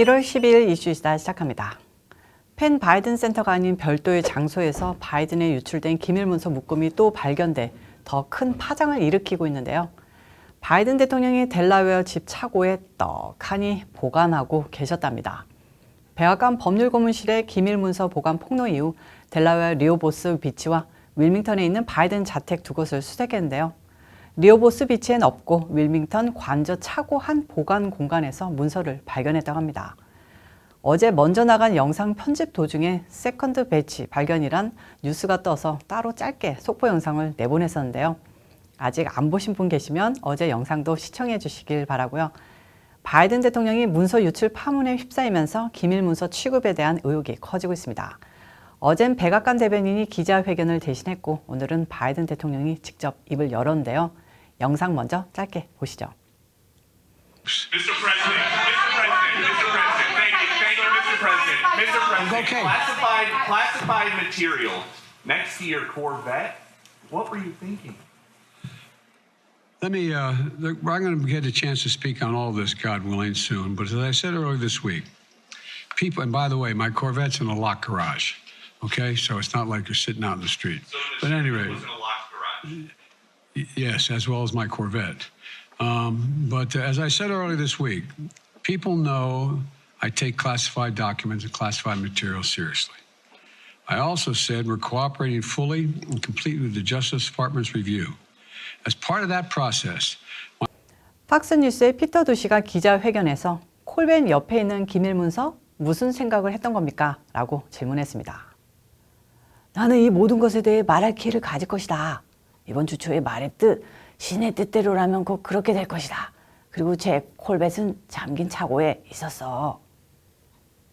1월 12일 이슈이다 시작합니다. 펜 바이든 센터가 아닌 별도의 장소에서 바이든에 유출된 기밀 문서 묶음이 또 발견돼 더 큰 파장을 일으키고 있는데요. 바이든 대통령이 델라웨어 집 차고에 떡하니 보관하고 계셨답니다. 백악관 법률 고문실의 기밀 문서 보관 폭로 이후 델라웨어 리오보스 비치와 윌밍턴에 있는 바이든 자택 두 곳을 수색했는데요. 리오보스 비치엔 없고 윌밍턴 관저 차고 한 보관 공간에서 문서를 발견했다고 합니다. 어제 먼저 나간 영상 편집 도중에 세컨드 배치 발견이란 뉴스가 떠서 따로 짧게 속보 영상을 내보냈었는데요. 아직 안 보신 분 계시면 어제 영상도 시청해 주시길 바라고요. 바이든 대통령이 문서 유출 파문에 휩싸이면서 기밀 문서 취급에 대한 의혹이 커지고 있습니다. 어젠 백악관 대변인이 기자회견을 대신했고 오늘은 바이든 대통령이 직접 입을 열었는데요. 영상 먼저 짧게 보시죠. Mr. President, Mr. President, Mr. President, thank you, thank you, Mr. President, Mr. President, Okay. classified, classified material next to your Corvette. What were you thinking? Let me, uh, look, I'm going to get a chance to speak on all this, God willing, soon. But as I said earlier this week, people, and by the way, my Corvette's in a locked garage, okay? So it's not like you're sitting out in the street. So the But shooting anyway, was in a locked garage. y- yes, as well as my Corvette. Um, but uh, as I said earlier this week, people know I take classified documents and classified material seriously. I also said we're cooperating fully and completely with the Justice Department's review. As part of that process, 팍스뉴스의 피터 두시가 기자회견에서 콜벤 옆에 있는 기밀 문서 무슨 생각을 했던 겁니까? 라고 질문했습니다. 나는 이 모든 것에 대해 말할 기회를 가질 것이다. 이번 주 초에 말했듯 신의 뜻대로라면 곧 그렇게 될 것이다. 그리고 제 콜벳은 잠긴 차고에 있었어.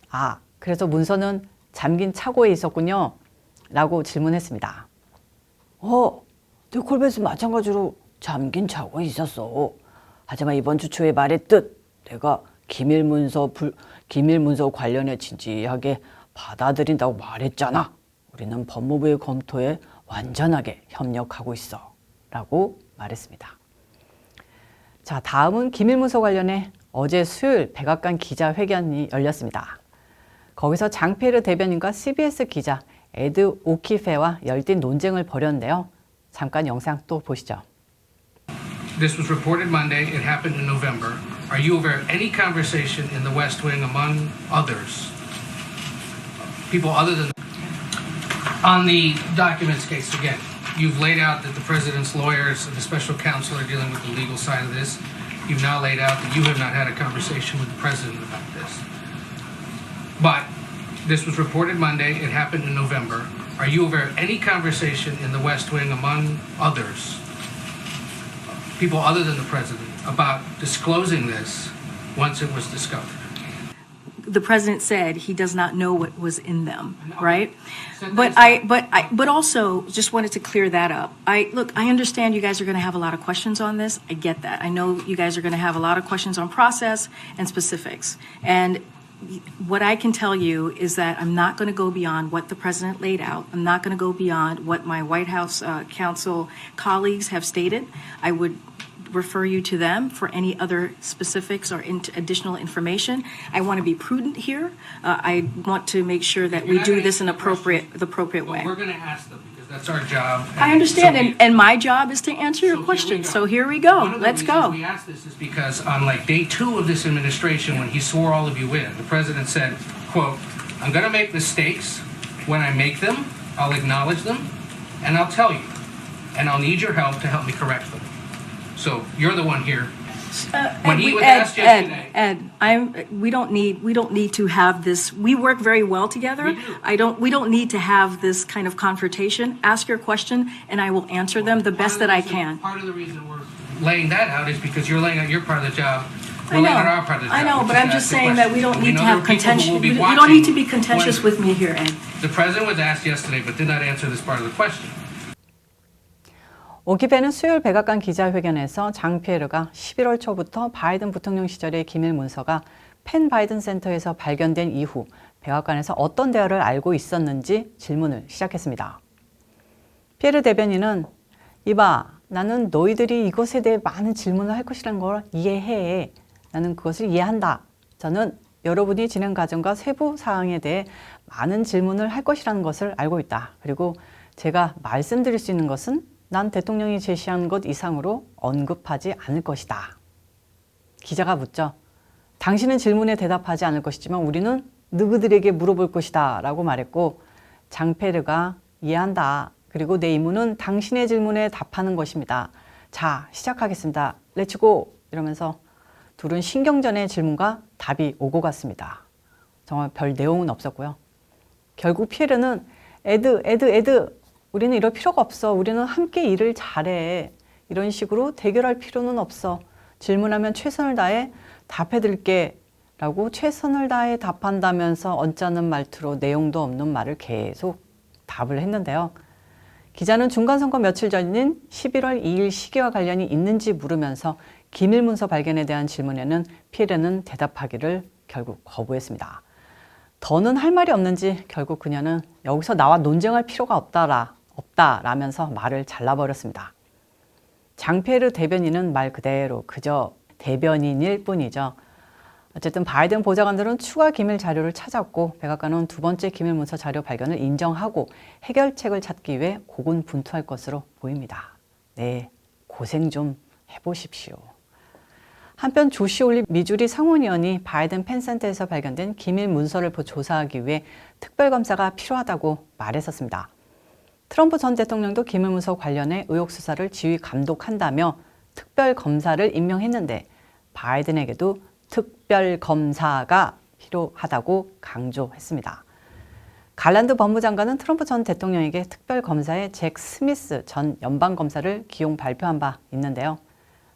아, 그래서 문서는 잠긴 차고에 있었군요. 라고 질문했습니다. 어, 내 콜벳은 마찬가지로 잠긴 차고에 있었어. 하지만 이번 주 초에 말했듯 내가 기밀 문서 불, 기밀 문서 관련해 진지하게 받아들인다고 말했잖아. 우리는 법무부의 검토에 완전하게 협력하고 있어. 라고 말했습니다. 자, 다음은 기밀문서 관련해 어제 수요일 백악관 기자회견이 열렸습니다. 거기서 장페르 대변인과 CBS 기자 에드 오키페와 열띤 논쟁을 벌였는데요. 잠깐 영상 또 보시죠. This was reported Monday. It happened in November. Are you aware of any conversation in the West Wing among others, people other than on the documents case? Again, you've laid out that the president's lawyers and the special counsel are dealing with the legal side of this. You've now laid out that you have not had a conversation with the president about this. But this was reported Monday. It happened in November. Are you aware of any conversation in the West Wing among others people other than the president about disclosing this once it was discovered. The president said he does not know what was in them, right? Set But I, but I, but also just wanted to clear that up. I look, I understand you guys are going to have a lot of questions on this. I get that. I know you guys are going to have a lot of questions on process and specifics. And what I can tell you is that I'm not going to go beyond what the president laid out. I'm not going to go beyond what my White House uh, counsel colleagues have stated. I would refer you to them for any other specifics or in- additional information. I want to be prudent here. Uh, I want to make sure that we do this in appropriate, the appropriate way. we're going to ask them because that's our job. I understand, we- and, and my job is to answer your we questions. So here we go. One of the Let's go. We asked this is because on like day two of this administration, when he swore all of you in, the president said, "quote I'm going to make mistakes. When I make them, I'll acknowledge them, and I'll tell you, and I'll need your help to help me correct them." So you're the one here. Uh, when Ed, he we- was Ed, asked Ed, yesterday- Ed, I'm, we don't need, we don't need to have this, we work very well together. We do. I don't, we don't need to have this kind of confrontation. Ask your question and I will answer them the Part best of the that I reason- can. Part of the reason we're laying that out is because you're laying out your part of the job. We're I know, laying out our part of the I know, which but is I'm to just ask the saying that we question. don't need know to there have are people who contention, will be you don't need to be contentious when- with me here, Ed. The president was asked yesterday, but did not answer this part of the question. 오키페는 수요일 백악관 기자회견에서 장 피에르가 11월 초부터 바이든 부통령 시절의 기밀 문서가 펜 바이든 센터에서 발견된 이후 백악관에서 어떤 대화를 알고 있었는지 질문을 시작했습니다. 피에르 대변인은 이봐 나는 너희들이 이것에 대해 많은 질문을 할 것이라는 걸 이해해. 나는 그것을 이해한다. 저는 여러분이 진행 과정과 세부 사항에 대해 많은 질문을 할 것이라는 것을 알고 있다. 그리고 제가 말씀드릴 수 있는 것은 난 대통령이 제시한 것 이상으로 언급하지 않을 것이다. 기자가 묻죠. 당신은 질문에 대답하지 않을 것이지만 우리는 누구들에게 물어볼 것이다. 라고 말했고, 장페르가 이해한다. 그리고 내 임무는 당신의 질문에 답하는 것입니다. 자, 시작하겠습니다. 렛츠고! 이러면서 둘은 신경전의 질문과 답이 오고 갔습니다. 정말 별 내용은 없었고요. 결국 피에르는 에드, 에드, 에드, 우리는 이럴 필요가 없어. 우리는 함께 일을 잘해. 이런 식으로 대결할 필요는 없어. 질문하면 최선을 다해 답해드릴게. 라고 최선을 다해 답한다면서 언짢은 말투로 내용도 없는 말을 계속 답을 했는데요. 기자는 중간선거 며칠 전인 11월 2일 시기와 관련이 있는지 물으면서 기밀 문서 발견에 대한 질문에는 피에르는 대답하기를 결국 거부했습니다. 더는 할 말이 없는지 결국 그녀는 여기서 나와 논쟁할 필요가 없다라 없다라면서 말을 잘라버렸습니다. 장페르 대변인은 말 그대로 그저 대변인일 뿐이죠. 어쨌든 바이든 보좌관들은 추가 기밀 자료를 찾았고 백악관은 두 번째 기밀 문서 자료 발견을 인정하고 해결책을 찾기 위해 고군분투할 것으로 보입니다. 네, 고생 좀 해보십시오. 한편 조시 올리 미주리 상원의원이 바이든 펜센터에서 발견된 기밀 문서를 조사하기 위해 특별검사가 필요하다고 말했었습니다. 트럼프 전 대통령도 기밀 문서 관련해 의혹 수사를 지휘 감독한다며 특별 검사를 임명했는데 바이든에게도 특별 검사가 필요하다고 강조했습니다. 갈란드 법무장관은 트럼프 전 대통령에게 특별 검사의 잭 스미스 전 연방 검사를 기용 발표한 바 있는데요.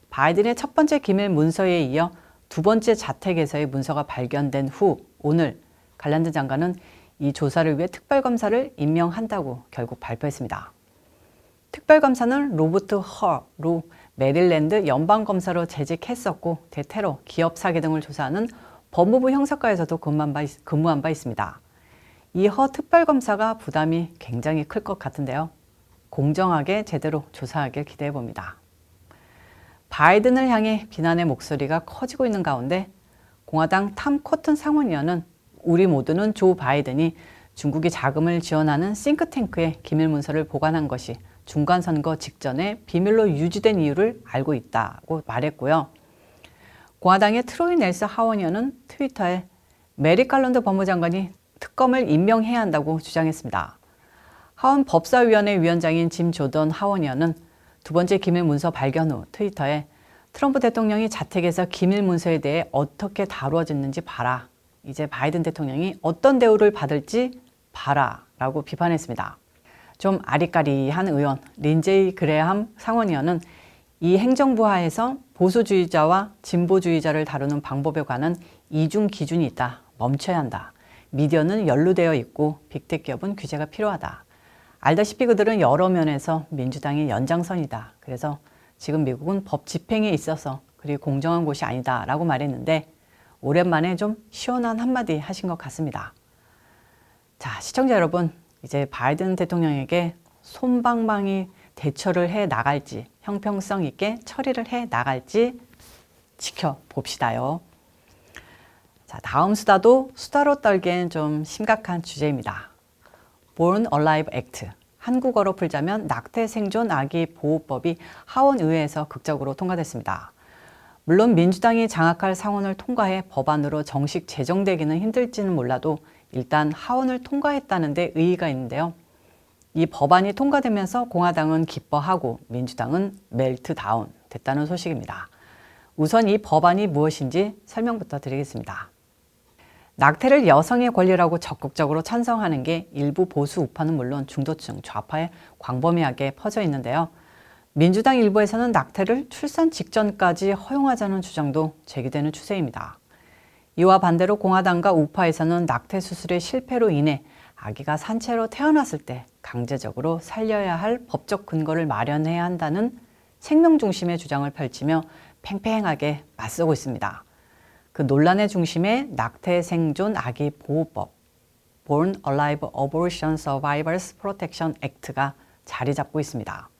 바이든의 첫 번째 기밀 문서에 이어 두 번째 자택에서의 문서가 발견된 후 오늘 갈란드 장관은 이 조사를 위해 특별검사를 임명한다고 결국 발표했습니다. 특별검사는 로버트 허로 메릴랜드 연방검사로 재직했었고 대테러, 기업 사기 등을 조사하는 법무부 형사과에서도 근무한 바, 있, 근무한 바 있습니다. 이 허 특별검사가 부담이 굉장히 클 것 같은데요. 공정하게 제대로 조사하길 기대해 봅니다. 바이든을 향해 비난의 목소리가 커지고 있는 가운데 공화당 탐 코튼 상원의원은 우리 모두는 조 바이든이 중국이 자금을 지원하는 싱크탱크의 기밀 문서를 보관한 것이 중간 선거 직전에 비밀로 유지된 이유를 알고 있다고 말했고요. 공화당의 트로이 넬스 하원의원은 트위터에 메리 칼런드 법무장관이 특검을 임명해야 한다고 주장했습니다. 하원 법사위원회 위원장인 짐 조던 하원의원은 두 번째 기밀 문서 발견 후 트위터에 트럼프 대통령이 자택에서 기밀 문서에 대해 어떻게 다루어졌는지 봐라. 이제 바이든 대통령이 어떤 대우를 받을지 봐라. 라고 비판했습니다. 좀 아리까리한 의원 린제이 그레함 상원의원은 이 행정부 하에서 보수주의자와 진보주의자를 다루는 방법에 관한 이중 기준이 있다. 멈춰야 한다. 미디어는 연루되어 있고 빅텍 기업은 규제가 필요하다. 알다시피 그들은 여러 면에서 민주당의 연장선이다. 그래서 지금 미국은 법 집행에 있어서 그리 공정한 곳이 아니다라고 말했는데 오랜만에 좀 시원한 한마디 하신 것 같습니다. 자, 시청자 여러분, 이제 바이든 대통령에게 손방망이 대처를 해 나갈지, 형평성 있게 처리를 해 나갈지 지켜봅시다요. 자, 다음 수다도 수다로 떨기엔 좀 심각한 주제입니다. Born Alive Act. 한국어로 풀자면 낙태 생존 아기 보호법이 하원 의회에서 극적으로 통과됐습니다. 물론 민주당이 장악할 상원을 통과해 법안으로 정식 제정되기는 힘들지는 몰라도 일단 하원을 통과했다는 데 의의가 있는데요. 이 법안이 통과되면서 공화당은 기뻐하고 민주당은 멜트다운 됐다는 소식입니다. 우선 이 법안이 무엇인지 설명부터 드리겠습니다. 낙태를 여성의 권리라고 적극적으로 찬성하는 게 일부 보수 우파는 물론 중도층 좌파에 광범위하게 퍼져 있는데요. 민주당 일부에서는 낙태를 출산 직전까지 허용하자는 주장도 제기되는 추세입니다. 이와 반대로 공화당과 우파에서는 낙태 수술의 실패로 인해 아기가 산채로 태어났을 때 강제적으로 살려야 할 법적 근거를 마련해야 한다는 생명 중심의 주장을 펼치며 팽팽하게 맞서고 있습니다. 그 논란의 중심에 낙태 생존 아기 보호법 Born Alive Abortion Survivors Protection Act가 자리 잡고 있습니다.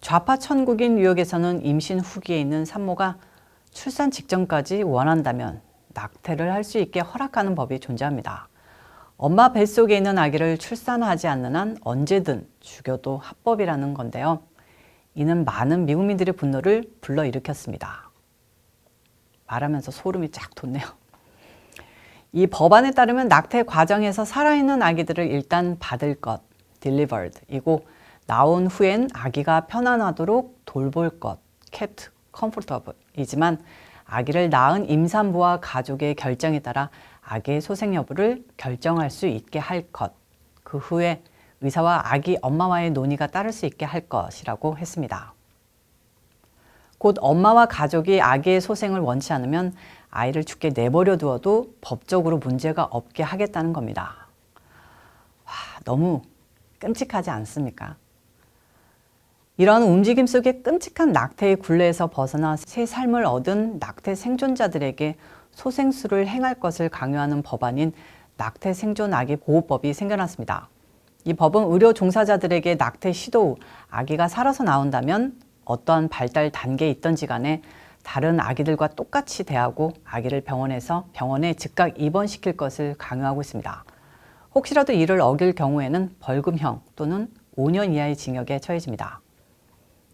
좌파 천국인 뉴욕에서는 임신 후기에 있는 산모가 출산 직전까지 원한다면 낙태를 할 수 있게 허락하는 법이 존재합니다. 엄마 뱃속에 있는 아기를 출산하지 않는 한 언제든 죽여도 합법이라는 건데요. 이는 많은 미국민들의 분노를 불러일으켰습니다. 말하면서 소름이 쫙 돋네요. 이 법안에 따르면 낙태 과정에서 살아있는 아기들을 일단 받을 것, delivered, 이고 나온 후엔 아기가 편안하도록 돌볼 것, kept comfortable, 이지만 아기를 낳은 임산부와 가족의 결정에 따라 아기의 소생 여부를 결정할 수 있게 할 것, 그 후에 의사와 아기 엄마와의 논의가 따를 수 있게 할 것이라고 했습니다. 곧 엄마와 가족이 아기의 소생을 원치 않으면 아이를 죽게 내버려 두어도 법적으로 문제가 없게 하겠다는 겁니다. 와, 너무 끔찍하지 않습니까? 이런 움직임 속에 끔찍한 낙태의 굴레에서 벗어나 새 삶을 얻은 낙태 생존자들에게 소생술을 행할 것을 강요하는 법안인 낙태 생존 아기 보호법이 생겨났습니다. 이 법은 의료 종사자들에게 낙태 시도 후 아기가 살아서 나온다면 어떠한 발달 단계에 있던지 간에 다른 아기들과 똑같이 대하고 아기를 병원에서 병원에 즉각 입원시킬 것을 강요하고 있습니다. 혹시라도 이를 어길 경우에는 벌금형 또는 5년 이하의 징역에 처해집니다.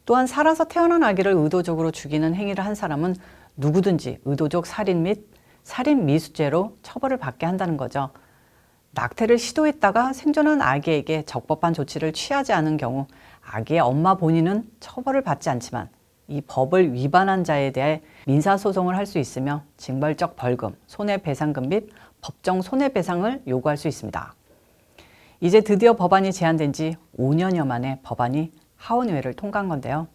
또한 살아서 태어난 아기를 의도적으로 죽이는 행위를 한 사람은 누구든지 의도적 살인 및 살인 미수죄로 처벌을 받게 한다는 거죠. 낙태를 시도했다가 생존한 아기에게 적법한 조치를 취하지 않은 경우 아기의 엄마 본인은 처벌을 받지 않지만 이 법을 위반한 자에 대해 민사소송을 할 수 있으며 징벌적 벌금, 손해배상금 및 법정 손해배상을 요구할 수 있습니다. 이제 드디어 법안이 제안된 지 5년여 만에 법안이 하원의회를 통과한 건데요.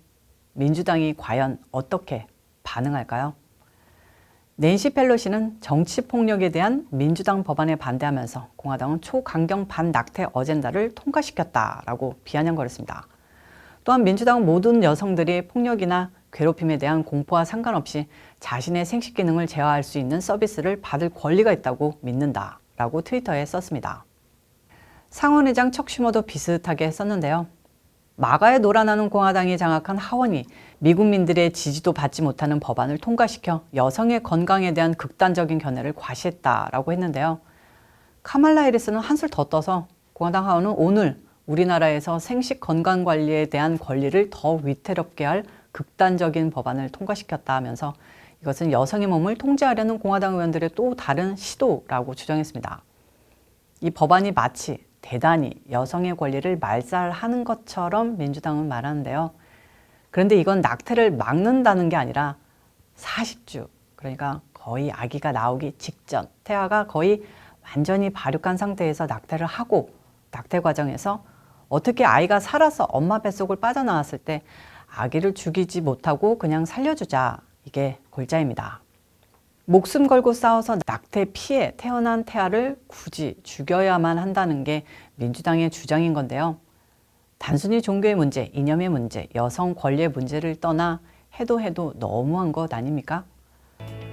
민주당이 과연 어떻게 반응할까요? 낸시 펠로시는 정치 폭력에 대한 민주당 법안에 반대하면서 공화당은 초강경 반낙태 어젠다를 통과시켰다라고 비아냥거렸습니다. 또한 민주당은 모든 여성들이 폭력이나 괴롭힘에 대한 공포와 상관없이 자신의 생식 기능을 제어할 수 있는 서비스를 받을 권리가 있다고 믿는다라고 트위터에 썼습니다. 상원의장 척 슈머도 비슷하게 썼는데요. 마가에 놀아나는 공화당이 장악한 하원이 미국민들의 지지도 받지 못하는 법안을 통과시켜 여성의 건강에 대한 극단적인 견해를 과시했다라고 했는데요. 카말라 해리스는 한술 더 떠서 공화당 하원은 오늘 우리나라에서 생식 건강 관리에 대한 권리를 더 위태롭게 할 극단적인 법안을 통과시켰다 하면서 이것은 여성의 몸을 통제하려는 공화당 의원들의 또 다른 시도라고 주장했습니다. 이 법안이 마치 대단히 여성의 권리를 말살하는 것처럼 민주당은 말하는데요. 그런데 이건 낙태를 막는다는 게 아니라 40주, 그러니까 거의 아기가 나오기 직전, 태아가 거의 완전히 발육한 상태에서 낙태를 하고 낙태 과정에서 어떻게 아이가 살아서 엄마 뱃속을 빠져나왔을 때 아기를 죽이지 못하고 그냥 살려주자. 이게 골자입니다. 목숨 걸고 싸워서 낙태 피해 태어난 태아를 굳이 죽여야만 한다는 게 민주당의 주장인 건데요. 단순히 종교의 문제, 이념의 문제, 여성 권리의 문제를 떠나 해도 해도 너무한 것 아닙니까?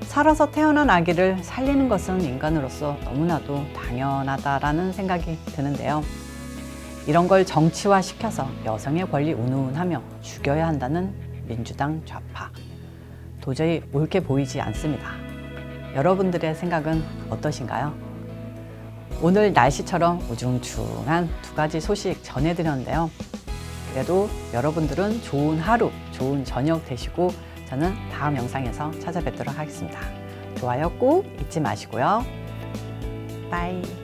살아서 태어난 아기를 살리는 것은 인간으로서 너무나도 당연하다라는 생각이 드는데요. 이런 걸 정치화 시켜서 여성의 권리 운운하며 죽여야 한다는 민주당 좌파. 도저히 옳게 보이지 않습니다. 여러분들의 생각은 어떠신가요? 오늘 날씨처럼 우중충한 두 가지 소식 전해드렸는데요. 그래도 여러분들은 좋은 하루, 좋은 저녁 되시고 저는 다음 영상에서 찾아뵙도록 하겠습니다. 좋아요 꼭 잊지 마시고요. 빠이.